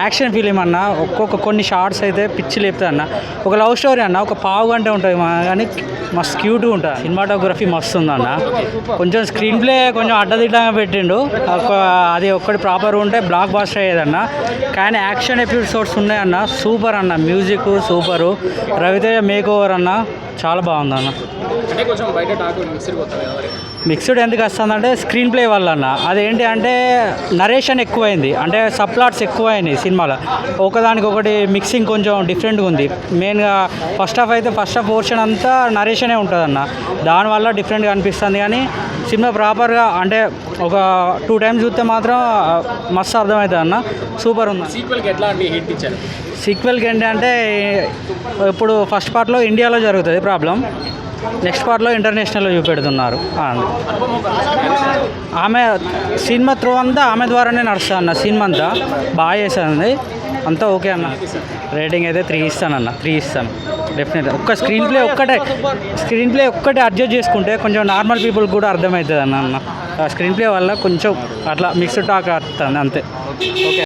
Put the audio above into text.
Action film అన్న ఒక్కొక్క కొన్ని షార్ట్స్ అయితే పిచ్చి లేపుతుంది అన్న. ఒక లవ్ స్టోరీ అన్న ఒక పావు గంట ఉంటుంది కానీ మస్తు క్యూట్గా ఉంటుంది సినిమాటోగ్రఫీ మస్తు ఉందన్న కొంచెం స్క్రీన్ ప్లే కొంచెం అడ్డదిడ్డంగా పెట్టిండు. ఒక అది ఒక్కటి ప్రాపర్ ఉంటే బ్లాక్ బాస్టర్ అయ్యేదన్న. కానీ యాక్షన్ ఎపిసోడ్స్ ఉన్నాయన్న సూపర్ అన్న. Music super. Raviteja makeover అన్న. చాలా బాగుంది అన్న. అంటే కొంచెం బయట టాక్ మిక్స్డ్ ఎందుకు వస్తుందంటే స్క్రీన్ ప్లే వల్ల అన్న అదేంటి అంటే నరేషన్ ఎక్కువైంది. అంటే సప్లాట్స్ ఎక్కువైనాయి సినిమాలో. ఒకదానికి ఒకటి మిక్సింగ్ కొంచెం డిఫరెంట్గా ఉంది. మెయిన్గా ఫస్ట్ హాఫ్ అయితే ఫస్ట్ హాఫ్ పోర్షన్ అంతా నరేషనే ఉంటుంది అన్న దానివల్ల డిఫరెంట్గా అనిపిస్తుంది కానీ సినిమా ప్రాపర్గా అంటే ఒక టూ టైమ్స్ చూస్తే మాత్రం మస్తు అర్థమవుతుంది అన్న సూపర్ ఉంది. సీక్వెల్కి ఎట్లా అండి హిట్ ఇచ్చారు? సీక్వెల్కి ఏంటి అంటే ఇప్పుడు ఫస్ట్ పార్ట్లో ఇండియాలో జరుగుతుంది ప్రాబ్లం. నెక్స్ట్ పార్ట్లో ఇంటర్నేషనల్లో చూపెడుతున్నారు. ఆమె సినిమా త్రూ అంతా ఆమె ద్వారానే నడుస్తా అన్న సినిమా అంతా. బాగా చేస్తుంది. అంతా ఓకే అన్న. రేటింగ్ అయితే త్రీ ఇస్తానన్న త్రీ ఇస్తాను. డెఫినెట్ ఒక్క స్క్రీన్ ప్లే ఒక్కటే. స్క్రీన్ ప్లే ఒక్కటే అడ్జస్ట్ చేసుకుంటే కొంచెం నార్మల్ పీపుల్ కూడా అర్థమవుతుంది అన్న అన్న. స్క్రీన్ ప్లే వల్ల కొంచెం అట్లా మిక్స్డ్ టాక్ వస్తుంది అంతే. ఓకే